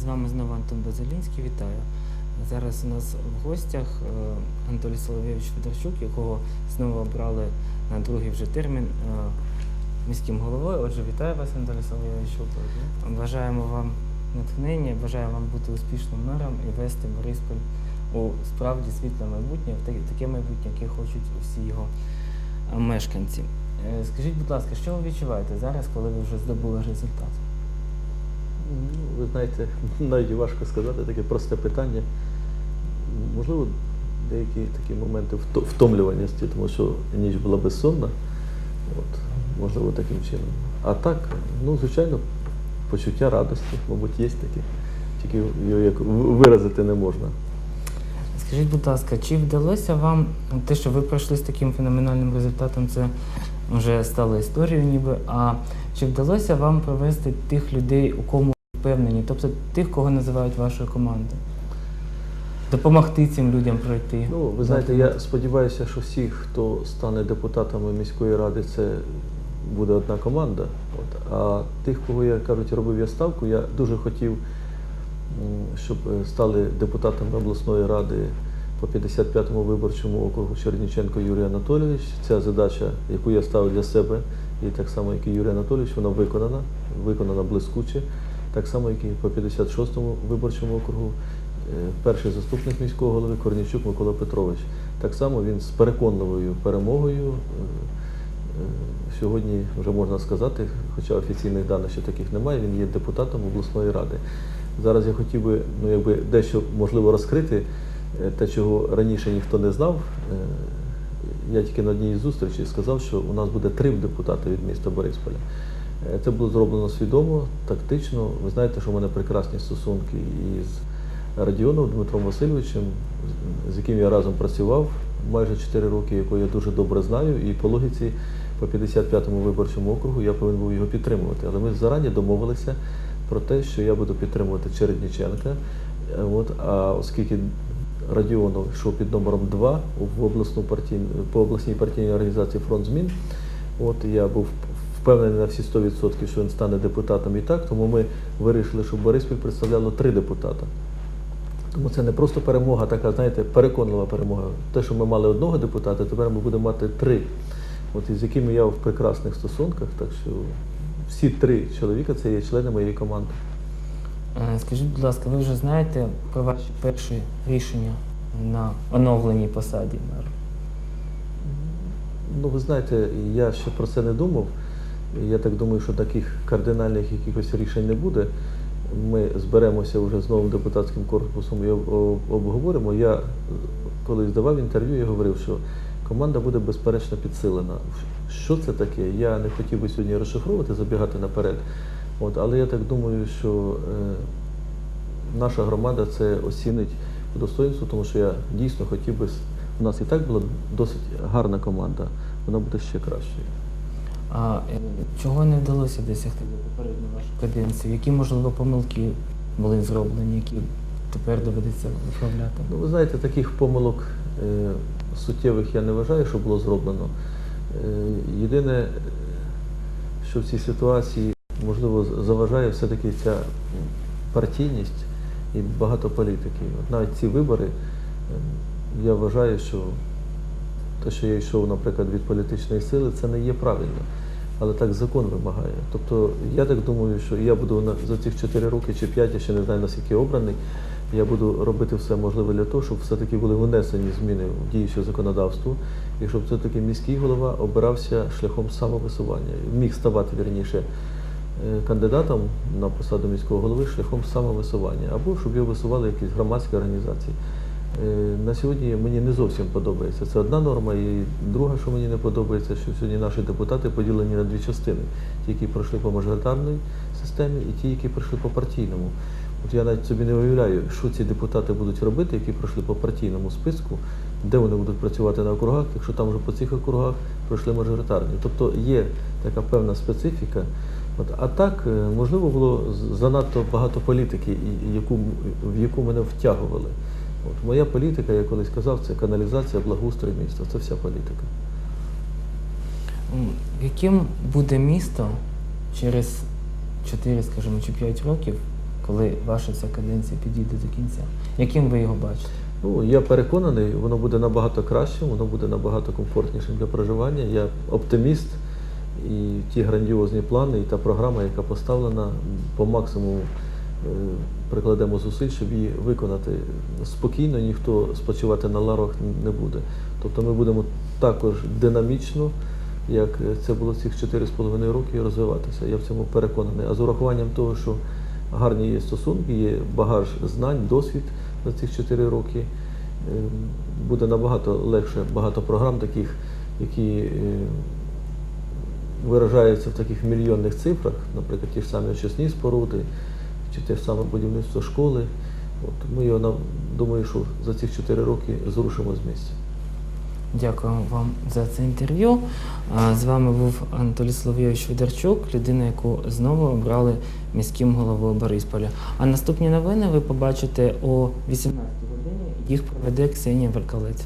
З вами знову Антон Базилінський. Вітаю. Зараз у нас в гостях е, Анатолій Соловйович Федорчук, якого знову обрали на другий вже термін е, міським головою. Отже, вітаю вас, Анатолій Соловйович. Бажаємо вам натхнення, бажаю вам бути успішним мером і вести Борисполь у справді світле майбутнє, таке- майбутнє, яке хочуть всі його мешканці. Е, Скажіть, будь ласка, що ви відчуваєте зараз, коли ви вже здобули результат? Ну, ви знаєте, навіть важко сказати таке просте питання. Можливо, деякі такі моменти вто- втомлюваності, тому що ніч була безсонна. От, можливо, таким чином. А так, ну, звичайно, почуття радості, мабуть, є таке. Тільки його як виразити не можна. Скажіть, будь ласка, чи вдалося вам те, що ви пройшли з таким феноменальним результатом, це вже стало історією ніби. А чи вдалося вам провести тих людей, у кому впевнені, тобто тих, кого називають вашою командою? Допомогти цим людям пройти? Ну, ви знаєте, я сподіваюся, що всі, хто стане депутатами міської ради, це буде одна команда. От. А тих, кого я кажуть, робив я ставку, я дуже хотів, щоб е, стали депутатами обласної ради по 55-му виборчому округу Черніченко Юрій Анатолійович. Ця задача, яку я ставив для себе, і так само, як і Юрій Анатолійович, вона виконана, виконана блискуче. Так само, як і по 56-му виборчому округу Е, перший заступник міського голови Корнійчук Микола Петрович. Так само він з переконливою перемогою. е, е, Сьогодні вже можна сказати, хоча офіційних даних ще таких немає, він є депутатом обласної ради. Зараз я хотів би ну, якби дещо можливо розкрити те, чого раніше ніхто не знав. Я тільки на одній із зустрічей сказав, що у нас буде три депутати від міста Борисполя. Е, Це було зроблено свідомо, тактично. Ви знаєте, що в мене прекрасні стосунки із Радіоном Дмитром Васильовичем, з- яким я разом працював майже 4 роки, якого я дуже добре знаю, і по логіці по 55-му виборчому округу я повинен був його підтримувати. Але ми зарані домовилися про те, що я буду підтримувати Чередніченка. Е, От, а оскільки Радіонов йшов під номером 2 в обласну партійну, по обласній партійній організації Фронт змін, От я був впевнений на всі 100%, що він стане депутатом і так, тому ми вирішили, що Бориспіль представляло три депутата. Тому це не просто перемога, така, знаєте, переконлива перемога. Те, що ми мали одного депутата, тепер ми будемо мати три, от із якими я в прекрасних стосунках. Так що всі три чоловіка це є члени моєї команди. Е, Скажіть, будь ласка, ви вже знаєте про ваші перші рішення на оновленій посаді мера? Ну, ви знаєте, я ще про це не думав. Я так думаю, що таких кардинальних якихось рішень не буде. Ми зберемося вже з новим депутатським корпусом і об- об- обговоримо. Я колись давав інтерв'ю, я говорив, що команда буде безперечно підсилена. Що це таке? Я не хотів би сьогодні розшифровувати, забігати наперед. От, але я так думаю, що е, наша громада це оцінить по достоинству, тому що я дійсно хотів би. У нас і так була досить гарна команда, вона буде ще кращою. А е, чого не вдалося досягти за попередню вашу каденцію? Які, можливо, помилки були зроблені, які тепер доведеться виправляти? Ну, ви знаєте, таких помилок е, суттєвих я не вважаю, що було зроблено. Е, єдине, що в цій ситуації, можливо, заважає все-таки ця партійність і багато політики. Навіть ці вибори, е, я вважаю, що те, що я йшов, наприклад, від політичної сили, це не є правильно. Але так закон вимагає. Тобто я так думаю, що я буду за цих 4 роки чи 5, я ще не знаю наскільки обраний, я буду робити все можливе для того, щоб все-таки були внесені зміни в діюче законодавство, і щоб все-таки міський голова обирався шляхом самовисування, міг ставати вірніше е, кандидатом на посаду міського голови шляхом самовисування, або щоб його висували якісь громадські організації. Е, На сьогодні мені не зовсім подобається. Це одна норма, і друга, що мені не подобається, що сьогодні наші депутати поділені на дві частини: ті, які пройшли по мажоритарній системі, і ті, які пройшли по партійному. От я навіть собі не уявляю, що ці депутати будуть робити, які пройшли по партійному списку, де вони будуть працювати на округах, якщо там вже по цих округах пройшли мажоритарні. Тобто є така певна специфіка. От, а так, е, можливо, було занадто багато політики, яку, в яку мене втягували. От, моя політика, я колись казав, це каналізація, благоустрій міста. Це вся політика. Яким буде місто через 4, скажімо, чи 5 років, коли ваша ця каденція підійде до кінця? Яким ви його бачите? Ну, я переконаний, воно буде набагато кращим, воно буде набагато комфортнішим для проживання. Я оптиміст, і ті грандіозні плани, і та програма, яка поставлена, по максимуму прикладемо зусиль, щоб її виконати спокійно, ніхто спочивати на ларах не буде. Тобто ми будемо також динамічно, як це було цих 4,5 роки, розвиватися. Я в цьому переконаний. А з урахуванням того, що гарні є стосунки, є багаж знань, досвід за цих 4 роки, е, буде набагато легше багато програм таких, які е, виражаються в таких мільйонних цифрах, наприклад, ті ж самі очисні споруди, чи те саме будівництво школи. От, ми його думаю, що за ці 4 роки зрушимо з місця. Дякую вам за це інтерв'ю. З вами був Анатолій Соловйович Федорчук, людина, яку знову обрали міським головою Борисполя. А наступні новини ви побачите о 18 годині. Їх проведе Ксенія Веркалець.